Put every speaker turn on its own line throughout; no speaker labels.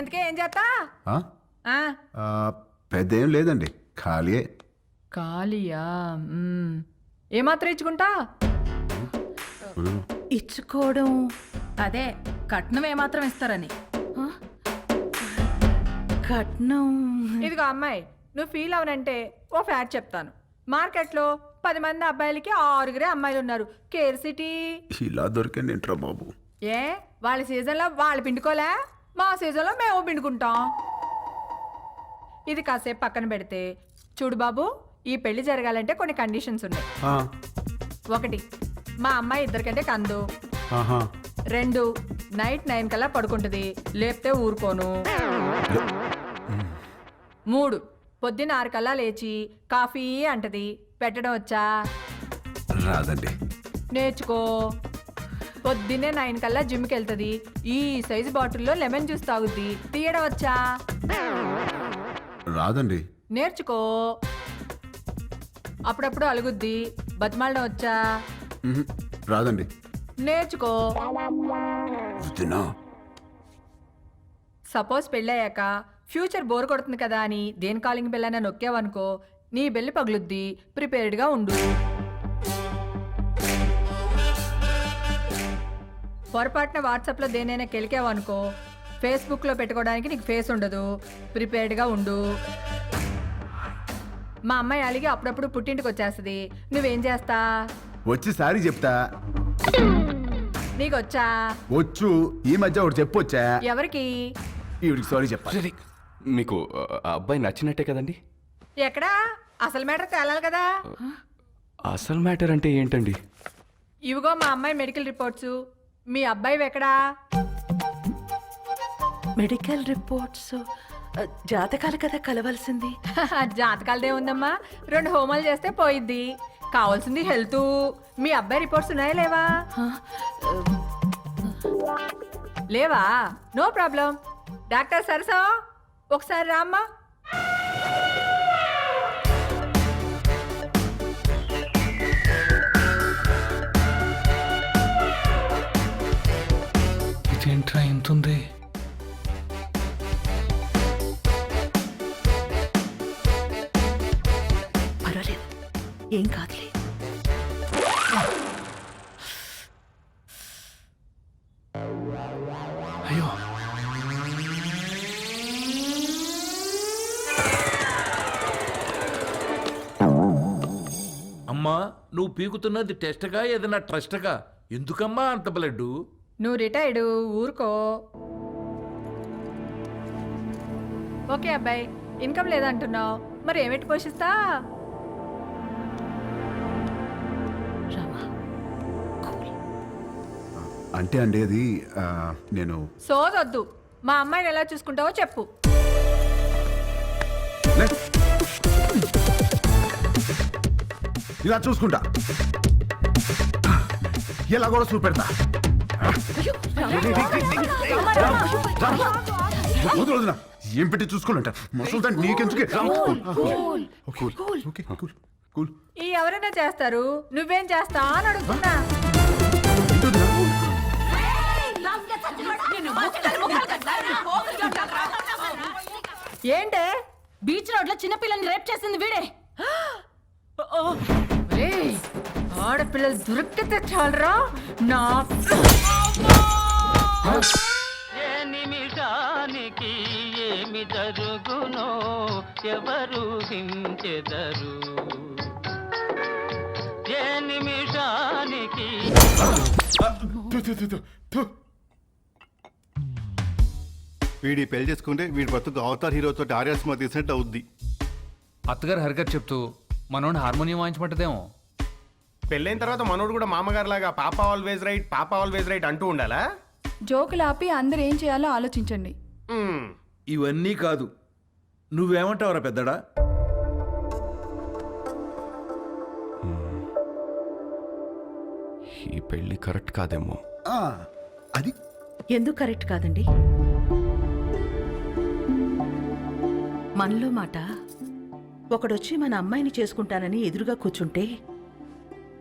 ఇంతకే ఏం చేస్తా?
ఆ?
ఆ,
ఆ, పెద్ద ఏం లేదండి ఖాళీయే.
ఖాళీయా? మ్మ్. ఏమాత్రం ఇచ్చుకుంటా?
ఇచ్చుకోవడం.
అదే కట్నం ఏమాత్రం ఇస్తారని?
కట్నం.
ఇదిగో అమ్మాయి నువ్వు ఫీల్ అవనంటే ఓ ఫ్యాట్ చెప్తాను. మార్కెట్లో పది మంది అబ్బాయిలకి ఆరుగురే అమ్మాయిలు ఉన్నారు కేర్ సిటీ.
ఇలా ఏంట్రా బాబు?
ఏ వాళ్ళ సీజన్లో వాళ్ళు పిండుకోలే? మా సీజన్లో మేము పిండుకుంటాం. ఇది కాసేపు పక్కన పెడితే చూడు బాబు ఈ పెళ్ళి జరగాలంటే కొన్ని కండిషన్స్ ఉన్నాయి.
ఆ,
ఒకటి మా అమ్మాయి ఇద్దరికంటే కందు.
ఆహా.
రెండు నైట్ నైన్ కల్లా పడుకుంటుంది లేపితే ఊరుకోను. మూడు పొద్దున్న ఆరు కల్లా లేచి కాఫీ అంటది పెట్టడం వచ్చా?
రాదండి.
నేర్చుకో. పొద్దున్నే నైన్ కల్లా జిమ్కి వెళ్తుంది. ఈ సైజు బాటిల్లో లెమన్ జ్యూస్ తాగుద్ది. తీయడం వచ్చా
రాదండి.
నేర్చుకో. అప్పుడప్పుడు అలుగుద్ది. బతిమాలడం వచ్చా?
రాదండి.
నేర్చుకో.
వద్దునా?
సపోజ్ పెళ్ళయ్యాక ఫ్యూచర్ బోర్ కొడుతుంది కదా అని దేని కాలింగ్ బెల్ అయినా నొక్కావనుకో నీ బెల్లి పగులుద్ది. ప్రిపేర్డ్గా ఉండు. పొరపాటున వాట్సాప్లో దేనైనా కెలికావనుకో ఫేస్బుక్లో పెట్టుకోవడానికి నీకు ఫేస్ ఉండదు. ప్రిపేర్డ్గా ఉండు. మా అమ్మాయి అలిగి అప్పుడప్పుడు పుట్టింటికి వచ్చేస్తుంది. నువ్వేం చేస్తా?
వచ్చి సారీ చెప్తా.
నీకు వచ్చా.
వచ్చు ఈ మధ్య ఒకటి చెప్పొచ్చా?
ఎవరికి?
ఈవిడికి సారీ చెప్పాలి.
సరే మీకు ఆ అబ్బాయి నచ్చినట్టే కదండి?
ఎక్కడా? అసలు మ్యాటర్ తేలాలి కదా.
అసలు మ్యాటర్ అంటే ఏంటండి?
ఇవిగో మా అమ్మాయి మెడికల్ రిపోర్ట్స్. మీ అబ్బాయి ఎక్కడా?
మెడికల్ రిపోర్ట్స్ జాతకాలు కదా కలవాల్సింది.
జాతకాలదే ఉందమ్మా. రెండు హోమాలు చేస్తే పోయిద్ది. కావాల్సింది హెల్త్. మీ అబ్బాయి రిపోర్ట్స్ ఉన్నాయా లేవా? లేవా? No problem. డాక్టర్ సరసా ఒకసారి రామ్మా.
ఇదేంట్రా ఇంతుంది
పర్వాలేదు. ఏం కాదులే.
అయ్యో.
అమ్మా నువ్వు పీకుతున్నది టెస్ట్గా ఏదైనా ట్రస్ట్గా? ఎందుకమ్మా అంత బ్లడ్
నువ్వు రిటైర్డ్ ఊరుకో. ఓకే అబ్బాయి ఇన్కమ్ లేదంటున్నావు. మరి ఏమిటి పోషిస్తా?
అంటే అండి అది ఆ, నేను
సోదొద్దు. మా అమ్మాయిని ఎలా చూసుకుంటావో చెప్పు.
లే. ఇలా చూసుకుంటా. ఇలా కూడా చూపెడతా. వదినా. ఏం పెట్టి చూసుకోవాలంట? మసలు దాన్ని నీకెందుకే కూల్ ఓకే కూల్. కూల్.
ఈ ఎవరైనా చేస్తారు నువ్వేం చేస్తా అని అడుగుతున్నా. ఏంటే
బీచ్ రోడ్లో చిన్నపిల్లని రేప్ చేసింది వీడే.
ఆడపిల్లలు దొరికితే చాలరా నా
ఏ నిమిషానికి ఏమి జరుగునో ఎవరు హించెదరు? ఏ నిమిషానికి.
వీడి పెళ్ళి చేసుకుంటే వీడి బతుకు అవతార్ హీరోతో ఆర్యా సినిమా తీసినట్టు అవుద్ది.
అత్తగారు హరికత్ చెప్తూ మనోడిని హార్మోనియం వాయించమంటదేమో.
పెళ్ళైన తర్వాత మనోడు కూడా మామగారు లాగా పాప ఆల్వేజ్ రైట్ పాప ఆల్వేజ్ రైట్ అంటూ ఉండాలా?
జోకులు ఆపి అందరు ఏం చేయాలో ఆలోచించండి.
మ్మ్.
ఇవన్నీ కాదు. నువ్వేమంటావురా పెద్దడా?
ఈ పెళ్ళి కరెక్ట్ కాదేమో.
ఆ, అది?
ఎందుకు కరెక్ట్ కాదండి? మనలో మాట ఒకడొచ్చి మన అమ్మాయిని చేసుకుంటానని ఎదురుగా కూర్చుంటే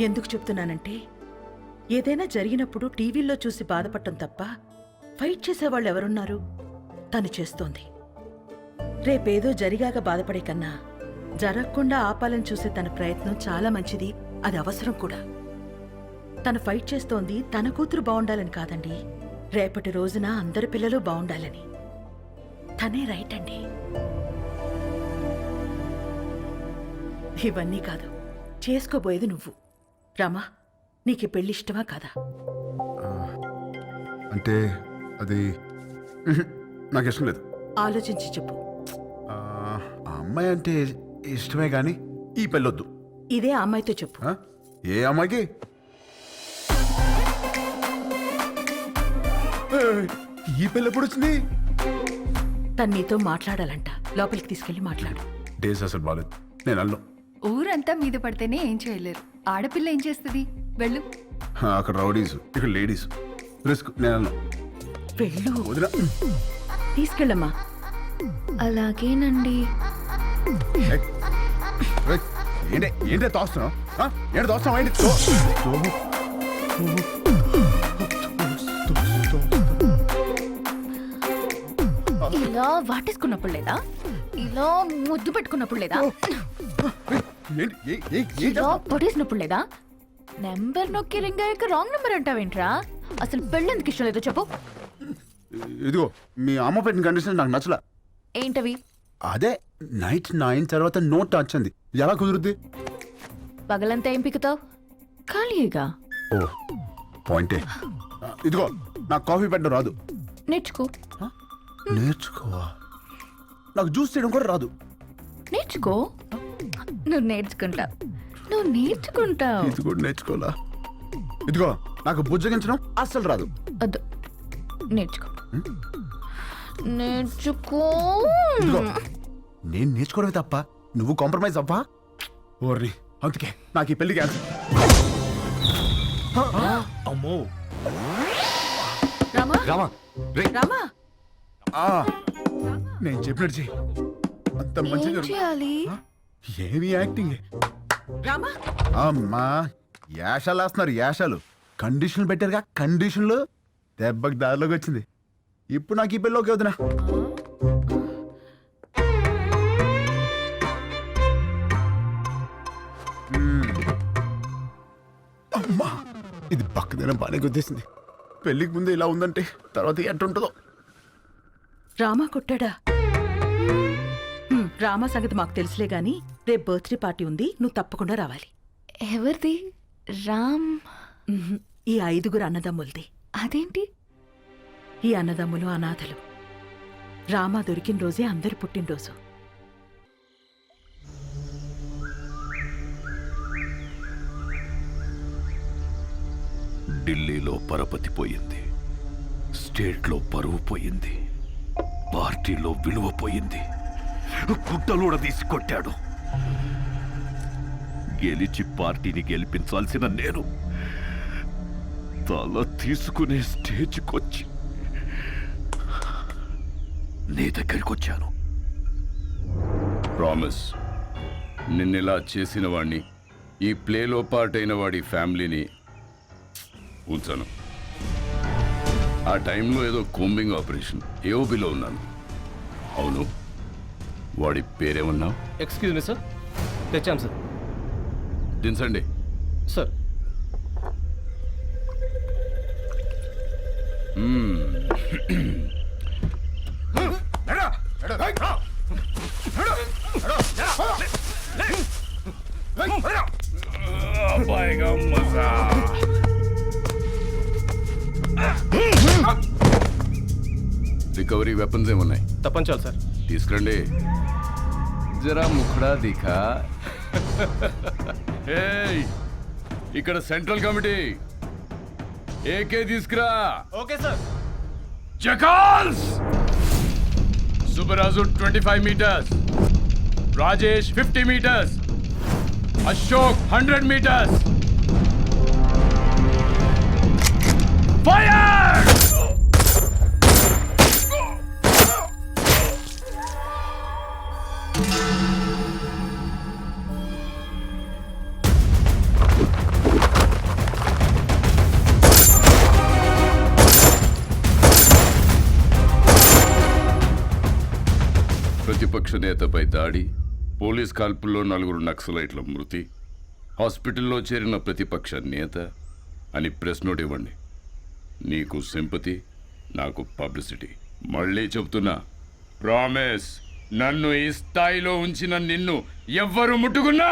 ఎందుకు చెప్తున్నానంటే ఏదైనా జరిగినప్పుడు టీవీల్లో చూసి బాధపడటం తప్ప ఫైట్ చేసేవాళ్ళు ఎవరున్నారు? తను చేస్తోంది. రేపేదో జరిగాక బాధపడే కన్నా జరగకుండా ఆపాలని చూసే తన ప్రయత్నం చాలా మంచిది. అది అవసరం కూడా. తను ఫైట్ చేస్తోంది తన కూతురు బాగుండాలని కాదండి. రేపటి రోజున అందరి పిల్లలు బాగుండాలని తనే రైట్ అండి. ఇవన్నీ కాదు. చేసుకోబోయేది నువ్వు. రామా నీకు పెళ్ళి ఇష్టమా కాదా?
అంటే అది నాకు ఇష్టం లేదు.
ఆలోచించి చెప్పు.
ఆ, ఆ అమ్మాయి అంటే ఇష్టమే కానీ ఈ పెళ్ళొద్దు.
ఇదే ఆ అమ్మాయితో చెప్పు.
ఆ? ఏ అమ్మాయికి? ఏయ్, ఈ పెళ్ళి ఎప్పుడు వచ్చింది?
తను నీతో మాట్లాడాలంట. లోపలికి తీసుకెళ్ళి మాట్లాడు.
డేస్ అసలు బాలేదు. నేను అల్లం.
ఊరంతా మీద పడితేనే ఏం చేయలేరు. ఆడపిల్ల ఏం చేస్తుంది? వెళ్ళు.
అక్కడ రౌడీస్ ఇక్కడ లేడీస్. రిస్క్ నేను
వెళ్ళు.
వదిన.
తీసుకెళ్ళమ్మా.
అలాగేనండి.
ఏయ్, ఏయ్, ఏంటి ఏంటి తోస్తున్నావు? ఆ? ఏంటి తోస్తున్నావు? ఏంటి? తో- తో-
ఇలా వాటేసుకున్నప్పుడు లేదా? ఇలా ముద్దు పెట్టుకున్నప్పుడు లేదా? లేదా? నెంబర్ నొక్కి రింగ్ అయ్యాక రాంగ్ నెంబర్ అంటావేంట్రా? అసలు పెళ్ళెందుకు ఇష్టం లేదో చెప్పు.
ఇదిగో మీ అమ్మ పెట్టిన కండిషన్ నాకు నచ్చలా.
ఏంటవి?
అదే నైట్ నైన్ తర్వాత నోట్ టచ్ అంది ఎలా కుదురుద్ది?
పగలంతా ఏం పిక్కుతావు ఖాళీగా
ఓ పాయింటే ఇదిగో నాకు కాఫీ పెట్టడం రాదు.
నేర్చుకో.
నేర్చుకోవా? నాకు జ్యూస్ చేయడం కూడా రాదు.
నేర్చుకో. నువ్వు నేర్చుకుంటావు. నువ్వు నేర్చుకుంటావు.
ఇది కూడా నేర్చుకోవాలా? ఇదిగో నాకు బుజ్జగించడం అస్సలు రాదు.
వద్దు. నేర్చుకో. నేర్చుకో.
ఇదిగో నేను నేర్చుకోవడమే తప్ప నువ్వు కాంప్రమైజ్ అవ్వా? ఓర్ని అందుకే నాకు ఈ పెళ్ళి క్యాన్సిల్.
అమ్మో.
రామా?
రామా రే.
రామా?
ఆ, నేను చెప్పినట్టు చెయ్యి. అంత మంచిగా జరుగు-
చేయాలి?
ఏమి యాక్టింగ్
రామా?
అమ్మా యాషాలు వేస్తున్నారు యాషాలు. కండిషన్లు పెట్టారుగా కండిషన్లు దెబ్బకి దారిలోకి వచ్చింది. ఇప్పుడు నాకు ఈ పెళ్ళిలోకి వదినా. అమ్మా ఇది పక్కదైనా బాగానే గుద్దేసింది. పెళ్ళికి ముందు ఇలా ఉందంటే తర్వాత ఎట్టుంటుందో?
రామా కొట్టాడా? హ్మ్, రామా సంగతి మాకు తెలుసులే గాని రేపు బర్త్డే పార్టీ ఉంది నువ్వు తప్పకుండా రావాలి.
ఎవరిది? రామ్.
ఉహుం, ఈ ఐదుగురు అన్నదమ్ములది.
అదేంటి?
ఈ అన్నదమ్ములు అనాథలు. రామా దొరికిన రోజే అందరి పుట్టినరోజు.
ఢిల్లీలో పరపతి పోయింది. స్టేట్లో పరువు పోయింది. పార్టీలో విలువ పోయింది. గుట్టలూడ తీసి కొట్టాడు గెలిచి పార్టీని గెలిపించాల్సిన నేను తల తీసుకునే స్టేజ్కొచ్చి నీ దగ్గరికి వచ్చాను ప్రామిస్ నిన్నెలా చేసిన వాణ్ణి ఈ ప్లేలో పార్ట్ అయిన వాడి ఫ్యామిలీని ఉంచాను. ఆ టైంలో ఏదో కోంబింగ్ ఆపరేషన్ ఏఓబిలో ఉన్నాను. అవును? వాడి పేరేమన్నావు
ఎక్స్క్యూజ్ మీ సార్ తెచ్చాం సార్
దించండి.
సార్
రికవరీ వెపన్స్ ఏమున్నాయి?
తప్పంచాలి సార్.
తీసుకురండి. జరా ముఖడా దిఖా? ఏయ్, ఇక్కడ సెంట్రల్ కమిటీ. ఏకే తీసుకురా.
Okay sir.
Jackals! Subbaraju twenty five metres. Rajesh fifty metres. Ashok hundred metres. Fire! అధినేతపై నేతపై దాడి పోలీస్ కాల్పుల్లో నలుగురు నక్సలైట్ల మృతి హాస్పిటల్లో చేరిన ప్రతిపక్ష నేత అని ప్రెస్ నోట్ ఇవ్వండి. నీకు సింపతి నాకు పబ్లిసిటీ. మళ్ళీ చెప్తున్నా ప్రామిస్ నన్ను ఈ స్థాయిలో ఉంచిన నిన్ను ఎవ్వరు ముట్టుకున్నా!